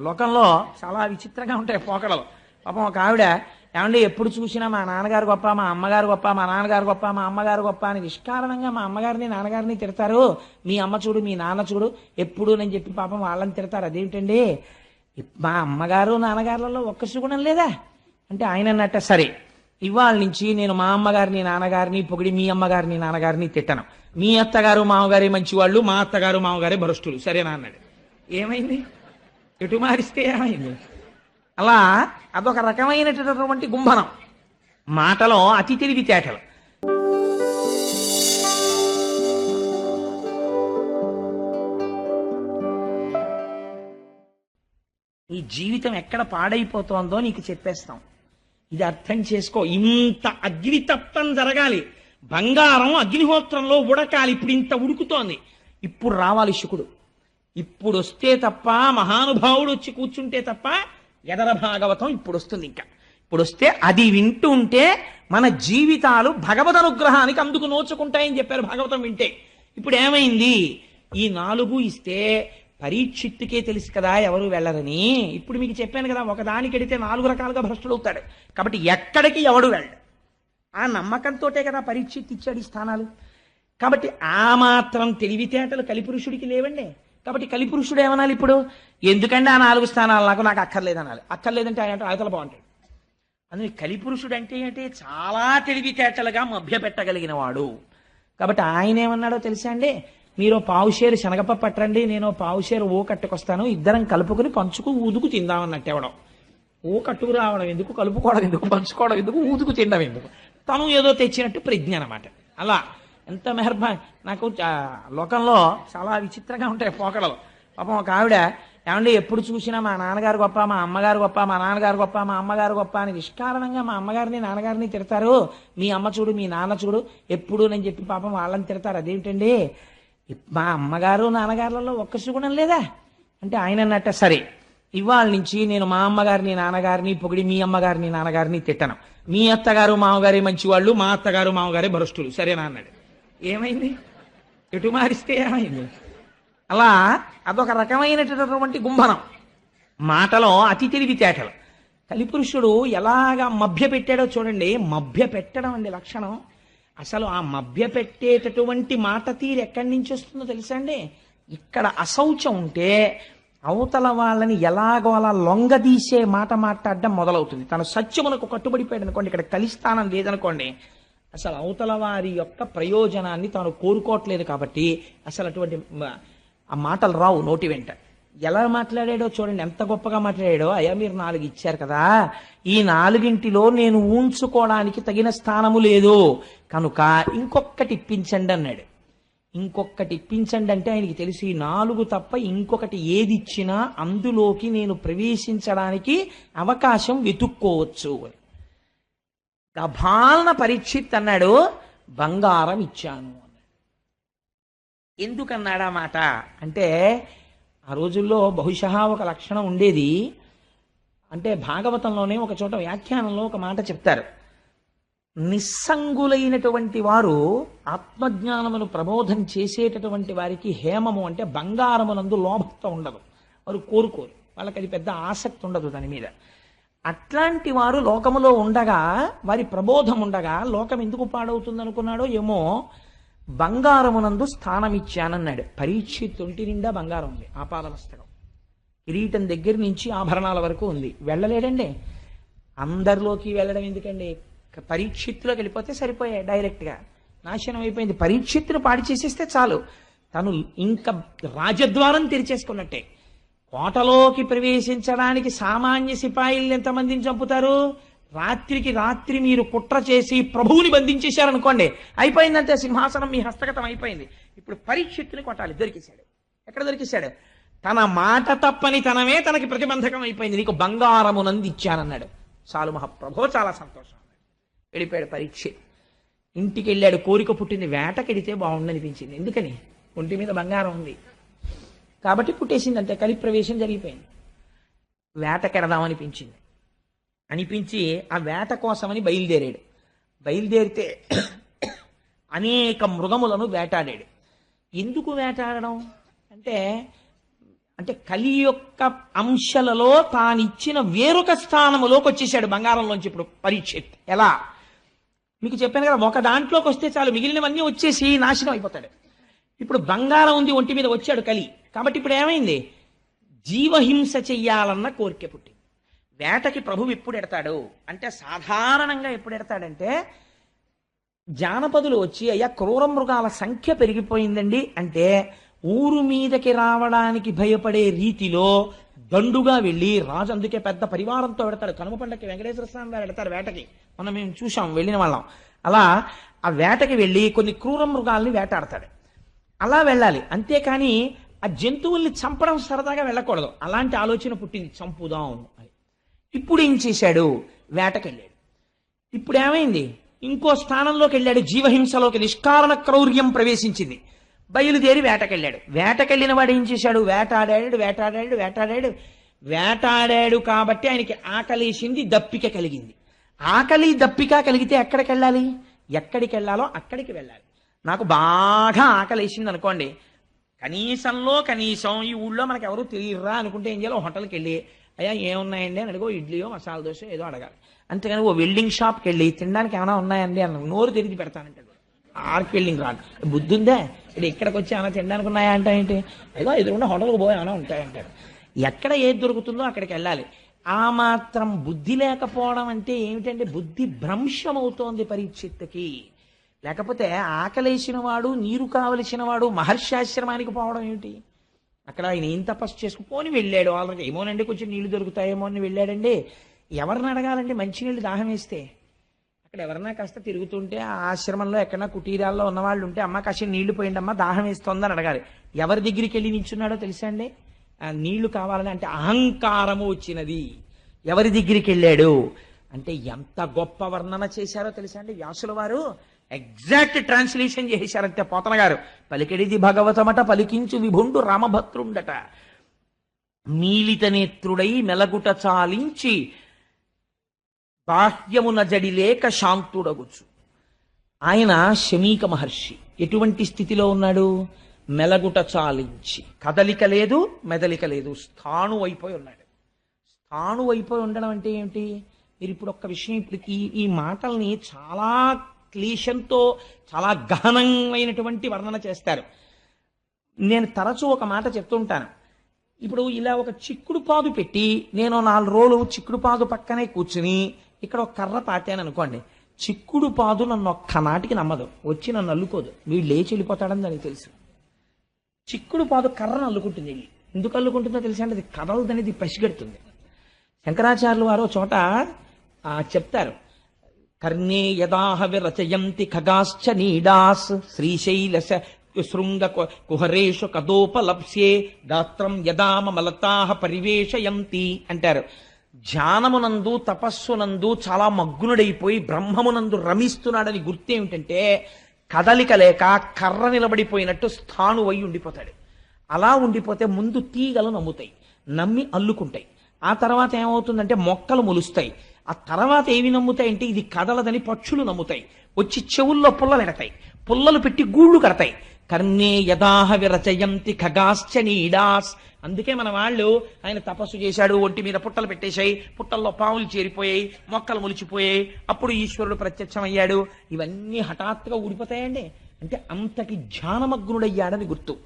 లోకంలో చాలా విచిత్రంగా ఉంటాయి పోకడలు. పాపం ఒక ఆవిడ ఏమంటే ఎప్పుడు చూసినా మా నాన్నగారు గొప్ప మా అమ్మగారు గొప్ప మా నాన్నగారు గొప్ప మా అమ్మగారు గొప్ప అని నిష్కారణంగా మా అమ్మగారిని నాన్నగారిని తిడతారు. మీ అమ్మ చూడు మీ నాన్న చూడు ఎప్పుడు అని చెప్పి పాపం వాళ్ళని తిడతారు. అదేమిటండి? మా అమ్మగారు నాన్నగారులలో ఒక్క సుగుణం లేదా? అంటే ఆయన అన్నట్ట సరే. ఇవాళ నుంచి నేను మా అమ్మగారిని నాన్నగారిని పొగిడి మీ అమ్మగారిని నాన్నగారిని తిట్టను. మీ అత్తగారు మామగారి మంచివాళ్ళు మా అత్తగారు మామగారే భ్రష్టులు. సరేనా అన్నాడు. ఏమైంది? ఎటు మారిస్తే ఏమైంది? అలా అదొక రకమైనటువంటి గుంభనం. మాటలో అతి తెలివితేటలు ఈ జీవితం ఎక్కడ పాడైపోతోందో నీకు చెప్పేస్తాం. ఇది అర్థం చేసుకో. ఇంత అగ్నితప్తం జరగాలి. బంగారం అగ్నిహోత్రంలో ఉడకాలి. ఇప్పుడు ఇంత ఉడుకుతోంది. ఇప్పుడు రావాలి శుకుడు. ఇప్పుడు వస్తే తప్ప మహానుభావుడు వచ్చి కూర్చుంటే తప్ప ఎదర భాగవతం ఇప్పుడు వస్తుంది ఇంకా. ఇప్పుడు వస్తే అది వింటూ ఉంటే మన జీవితాలు భగవద్ అనుగ్రహానికి అందుకు నోచుకుంటాయని చెప్పారు భాగవతం వింటే. ఇప్పుడు ఏమైంది ఈ నాలుగు ఇస్తే పరీక్షిత్తుకే తెలుసు కదా ఎవరు వెళ్ళరని. ఇప్పుడు మీకు చెప్పాను కదా ఒకదానికి ఎడితే నాలుగు రకాలుగా భ్రష్టుడు అవుతాడు కాబట్టి ఎక్కడికి ఎవడు వెళ్ళడు. ఆ నమ్మకంతోటే కదా పరీక్షిత్ ఇచ్చాడు ఈ స్థానాలు. కాబట్టి ఆ మాత్రం తెలివితేటలు కలిపురుషుడికి లేవండి. కాబట్టి కలిపురుషుడు ఏమనాలి ఇప్పుడు? ఎందుకంటే ఆ నాలుగు స్థానాలు నాకు నాకు అక్కర్లేదు అనాలి అక్కర్లేదంటే ఆయన అవతల బాగుంటాడు అందుకే కలిపురుషుడు అంటే ఏంటి? చాలా తెలివితేటలుగా మభ్యపెట్టగలిగిన వాడు కాబట్టి ఆయన ఏమన్నాడో తెలుసా అండి? మీరు పావుషేరు శనగపప్పు పట్టండి నేను పావుషేరు ఓ కట్టుకొస్తాను ఇద్దరం కలుపుకుని పంచుకు ఊదుకు తిందామన్నట్టు ఎవడం. ఓ కట్టుకు రావడం ఎందుకు? కలుపుకోవడం ఎందుకు? పంచుకోవడం ఎందుకు? ఊదుకు తినడం ఎందుకు? తను ఏదో తెచ్చినట్టు ప్రజ్ఞ అనమాట అలా. ఎంత మెహర్బా నాకు లోకంలో చాలా విచిత్రంగా ఉంటాయి పోకడలు. పాపం ఒక ఆవిడ ఏమంటే ఎప్పుడు చూసినా మా నాన్నగారు గొప్ప మా అమ్మగారు గొప్ప మా నాన్నగారు గొప్ప మా అమ్మగారు గొప్ప అని నిష్కారణంగా మా అమ్మగారిని నాన్నగారిని తిడతారు. మీ అమ్మ చూడు మీ నాన్న చూడు ఎప్పుడు అని చెప్పి పాపం వాళ్ళని తిడతారు. అదేమిటండి? మా అమ్మగారు నాన్నగారులలో ఒక్క సుగుణం లేదా? అంటే ఆయన అన్నట్ట సరే. ఇవాళ నుంచి నేను మా అమ్మగారిని నాన్నగారిని పొగిడి మీ అమ్మగారిని నాన్నగారిని తిట్టను. మీ అత్తగారు మామగారే మంచివాళ్ళు మా అత్తగారు మామగారే భ్రష్టులు. సరేనా అన్నాడు. ఏమైంది? ఎటు మారిస్తే ఏమైంది? అలా అదొక రకమైనటువంటి గుంభనం. మాటలో అతి తెలివితేటలు కలిపురుషుడు ఎలాగా మభ్య పెట్టాడో చూడండి. మభ్య పెట్టడం అండి లక్షణం. అసలు ఆ మభ్య పెట్టేటటువంటి మాట తీరు ఎక్కడి నుంచి వస్తుందో తెలుసా అండి? ఇక్కడ అశౌచం ఉంటే అవతల వాళ్ళని ఎలాగో అలా లొంగదీసే మాట మాట్లాడడం మొదలవుతుంది. తన సత్యమునకు కట్టుబడిపోయాడు అనుకోండి ఇక్కడ కలిస్థానం లేదనుకోండి. అసలు అవతల వారి యొక్క ప్రయోజనాన్ని తాను కోరుకోవట్లేదు కాబట్టి అసలు అటువంటి ఆ మాటలు రావు నోటి వెంట. ఎలా మాట్లాడాడో చూడండి ఎంత గొప్పగా మాట్లాడాడో. అయ్యా మీరు నాలుగు ఇచ్చారు కదా. ఈ నాలుగింటిలో నేను ఊంచుకోవడానికి తగిన స్థానము లేదు. కనుక ఇంకొకటి ఇప్పించండి అన్నాడు. ఇంకొకటి ఇప్పించండి అంటే ఆయనకి తెలిసి నాలుగు తప్ప ఇంకొకటి ఏది ఇచ్చినా అందులోకి నేను ప్రవేశించడానికి అవకాశం వెతుక్కోవచ్చు అని. దభాలన పరీక్షిత్ అన్నాడు బంగారం ఇచ్చాను అన్నాడు. మాట? అంటే ఆ రోజుల్లో బహుశా ఒక లక్షణం ఉండేది. అంటే భాగవతంలోనే ఒక చోట వ్యాఖ్యానంలో ఒక మాట చెప్తారు. నిస్సంగులైనటువంటి వారు ఆత్మజ్ఞానమును ప్రబోధం చేసేటటువంటి వారికి హేమము అంటే బంగారమునందు లోభత ఉండదు. వారు కోరుకోరు. వాళ్ళకి అది పెద్ద ఆసక్తి ఉండదు దాని మీద. అట్లాంటి వారు లోకములో ఉండగా వారి ప్రబోధం ఉండగా లోకం ఎందుకు పాడవుతుంది అనుకున్నాడో ఏమో బంగారమునందు స్థానం ఇచ్చానన్నాడు పరీక్షిత్ ఒంటి నిండా బంగారం ఉంది ఆపాదమస్తకం కిరీటం దగ్గర నుంచి ఆభరణాల వరకు ఉంది. వెళ్ళలేడండి. అందరిలోకి వెళ్ళడం ఎందుకండి? పరీక్షిత్తులోకి వెళ్ళిపోతే సరిపోయాయి డైరెక్ట్గా. నాశనం అయిపోయింది. పరీక్షిత్తును పాడి చేసేస్తే చాలు. తను ఇంకా రాజద్వారం తెరిచేసుకున్నట్టే. కోటలోకి ప్రవేశించడానికి సామాన్య సిపాయిల్ని ఎంతమందిని చంపుతారు? రాత్రికి రాత్రి మీరు కుట్ర చేసి ప్రభువుని బంధించేశారనుకోండి. అయిపోయిందంటే సింహాసనం మీ హస్తగతం అయిపోయింది. ఇప్పుడు పరీక్షిత్తుని కొట్టాలి. దొరికేశాడు. ఎక్కడ దొరికేశాడు? తన మాట తప్పని తనమే తనకి ప్రతిబంధకం అయిపోయింది. నీకు బంగారమునంది ఇచ్చానన్నాడు చాలు మహాప్రభో చాలా సంతోషం వెళ్ళిపోయాడు పరీక్ష ఇంటికి వెళ్ళాడు. కోరిక పుట్టింది. వేటకెడితే బాగుండనిపించింది. ఎందుకని? ఒంటి మీద బంగారం ఉంది. కాబట్టి పుట్టేసింది అంతే కలి ప్రవేశం జరిగిపోయింది. వేటకెడదామనిపించింది అనిపించి ఆ వేట కోసమని బయలుదేరాడు. బయలుదేరితే అనేక మృగములను వేటాడాడు. ఎందుకు వేటాడడం? అంటే అంటే కలి యొక్క అంశలలో తానిచ్చిన వేరొక స్థానములోకి వచ్చేసాడు బంగారంలోంచి ఇప్పుడు పరీక్షిత్ ఎలా? మీకు చెప్పాను కదా ఒక దాంట్లోకి వస్తే చాలు మిగిలినవన్నీ వచ్చేసి నాశనం అయిపోతాడు. ఇప్పుడు బంగారం ఉంది ఒంటి మీద వచ్చాడు కలి. కాబట్టి ఇప్పుడు ఏమైంది? జీవహింస చెయ్యాలన్న కోరిక పుట్టింది. వేటకి ప్రభువు ఎప్పుడు ఎడతాడు? అంటే సాధారణంగా ఎప్పుడు ఎడతాడంటే జానపదులు వచ్చి అయ్యా క్రూర మృగాల సంఖ్య పెరిగిపోయిందండి. అంటే ఊరు మీదకి రావడానికి భయపడే రీతిలో దండుగా వెళ్ళి రాజు అందుకే పెద్ద పరివారంతో పెడతాడు కనుమ పండక్కి వెంకటేశ్వర స్వామి వారు పెడతారు వేటకి. మనం మేము చూసాం వెళ్ళిన వాళ్ళం. అలా ఆ వేటకి వెళ్ళి కొన్ని క్రూర మృగాల్ని వేటాడతాడు. అలా వెళ్ళాలి. అంతేకాని ఆ జంతువుల్ని చంపడం సరదాగా వెళ్ళకూడదు. అలాంటి ఆలోచన పుట్టింది. చంపుదాం అని. ఇప్పుడు ఏం చేశాడు? వేటకెళ్ళాడు. ఇప్పుడు ఏమైంది? ఇంకో స్థానంలోకి వెళ్ళాడు. జీవహింసలోకి నిష్కారణ క్రౌర్యం ప్రవేశించింది. బయలుదేరి వేటకెళ్ళాడు. వేటకెళ్ళిన వాడు ఏం చేశాడు? వేటాడాడు వేటాడాడు వేటాడాడు. వేటాడాడు కాబట్టి ఆయనకి ఆకలేసింది దప్పిక కలిగింది. ఆకలి దప్పిక కలిగితే ఎక్కడికి వెళ్ళాలి ఎక్కడికి వెళ్ళాలో అక్కడికి వెళ్ళాలి. నాకు బాగా ఆకలేసింది అనుకోండి కనీసంలో కనీసం ఈ ఊళ్ళో మనకు ఎవరు తెలియరా అనుకుంటే ఏం చేయాలి? హోటల్కి వెళ్ళి అయ్యా ఏమున్నాయండి? అని అడిగో. ఇడ్లీయో మసాలా దోశ ఏదో అడగాలి. అంతేగాని ఓ వెల్డింగ్ షాప్కి వెళ్ళి తినడానికి ఏమైనా ఉన్నాయండి? అన్న నోరు తిరిగి పెడతానంటాడు ఆర్కి వెల్డింగ్ రాదు బుద్ధి ఉందే? ఇక్కడ ఇక్కడికి వచ్చి ఏమైనా తినడానికి ఉన్నాయా అంటే ఏంటి? ఏదో ఎదురుకుండా హోటల్కి పోయి ఏమైనా ఉంటాయంటారు ఎక్కడ ఏది దొరుకుతుందో అక్కడికి వెళ్ళాలి. ఆ మాత్రం బుద్ధి లేకపోవడం అంటే ఏమిటంటే బుద్ధి భ్రంశం అవుతోంది పరీక్షిత్తుకి లేకపోతే ఆకలేసిన వాడు నీరు కావలసిన వాడు మహర్షి ఆశ్రమానికి పోవడం ఏమిటి? అక్కడ ఆయన ఏం తపస్సు చేసుకుని వెళ్ళాడు వాళ్ళకి ఏమోనండి కొంచెం నీళ్ళు దొరుకుతాయేమో అని వెళ్ళాడండి. ఎవరిని అడగాలండి? మంచినీళ్ళు దాహం వేస్తే. అక్కడ ఎవరన్నా కాస్త తిరుగుతుంటే ఆ ఆశ్రమంలో ఎక్కడన్నా కుటీరాల్లో ఉన్నవాళ్ళు ఉంటే అమ్మ కాస్త నీళ్ళు పోయిండమ్మా అమ్మ దాహం వేస్తోందని అడగాలి. ఎవరి దగ్గరికి వెళ్ళి నించున్నాడో తెలుసా అండి? నీళ్ళు కావాలని అంటే అహంకారము వచ్చినది. ఎవరి దగ్గరికి వెళ్ళాడు? అంటే ఎంత గొప్ప వర్ణన చేశారో తెలుసా అండి వ్యాసుల వారు? ఎగ్జాక్ట్ ట్రాన్స్లేషన్ చేశారంతే పోతన గారు. పలికెడిది భగవతమట పలికించు విభుండు రామభద్రుండట. మీలిత నేత్రుడై మెలగుట చాలించి బాహ్యమున జడిలేక శాంతుడగుచు. ఆయన శమీక మహర్షి. ఎటువంటి స్థితిలో ఉన్నాడు? మెలగుట చాలించి. కదలిక లేదు మెదలిక లేదు. స్థాణు అయిపోయి ఉన్నాడు. స్థాణు అయిపోయి ఉండడం అంటే ఏమిటి? మీరు ఇప్పుడు ఒక్క విషయం ఇప్పుడు ఈ ఈ మాటల్ని చాలా క్లేశంతో చాలా గహనమైనటువంటి వర్ణన చేస్తారు. నేను తరచూ ఒక మాట చెప్తుంటాను. ఇప్పుడు ఇలా ఒక చిక్కుడు పాదు పెట్టి నేను నాలుగు రోజులు చిక్కుడు పాదు పక్కనే కూర్చుని ఇక్కడ ఒక కర్ర పాతాను అనుకోండి. చిక్కుడు పాదు నన్ను ఒక్క నాటికి నమ్మదు. వచ్చి నన్ను అల్లుకోదు. వీడు లేచి వెళ్ళిపోతాడని దానికి తెలుసు. చిక్కుడు పాదు కర్రను అల్లుకుంటుంది. వెళ్ళి ఎందుకు అల్లుకుంటుందో తెలుసా అంటే అది కదలదనేది పసిగడుతుంది. శంకరాచార్యులు వారు చోట చెప్తారు. కర్ణే యదాహ విరచయంతి ఖగాశ్చ నీడాస్ శ్రీశైలశ శృంగ కుహరేషు కదోపలప్స్యే గాత్రం యదామలతాహ పరివేషయంతి అంటారు. ధ్యానమునందు తపస్సునందు చాలా మగ్నుడైపోయి బ్రహ్మమునందు రమిస్తున్నాడని గుర్తేమిటంటే కదలిక లేక కర్ర నిలబడిపోయినట్టు స్థాను అయి ఉండిపోతాడు. అలా ఉండిపోతే ముందు తీగలు నమ్ముతాయి నమ్మి అల్లుకుంటాయి. ఆ తర్వాత ఏమవుతుందంటే మొక్కలు మొలుస్తాయి. ఆ తర్వాత ఏవి నమ్ముతాయి అంటే ఇది కదలదని పక్షులు నమ్ముతాయి. వచ్చి చెవుల్లో పుల్లలు ఎడతాయి. పుల్లలు పెట్టి గూళ్ళు కడతాయి. కర్ణే యదాహ విరచయంతి ఖగాశ్చ నీడాస్. అందుకే మన వాళ్ళు ఆయన తపస్సు చేశాడు ఒంటి మీద పుట్టలు పెట్టేశాయి పుట్టల్లో పాములు చేరిపోయాయి మొక్కలు మొలిచిపోయాయి. అప్పుడు ఈశ్వరుడు ప్రత్యక్షమయ్యాడు. ఇవన్నీ హఠాత్తుగా ఊడిపోతాయండి. అంటే అంతటి ధ్యానమగ్నుడయ్యాడని గుర్తు.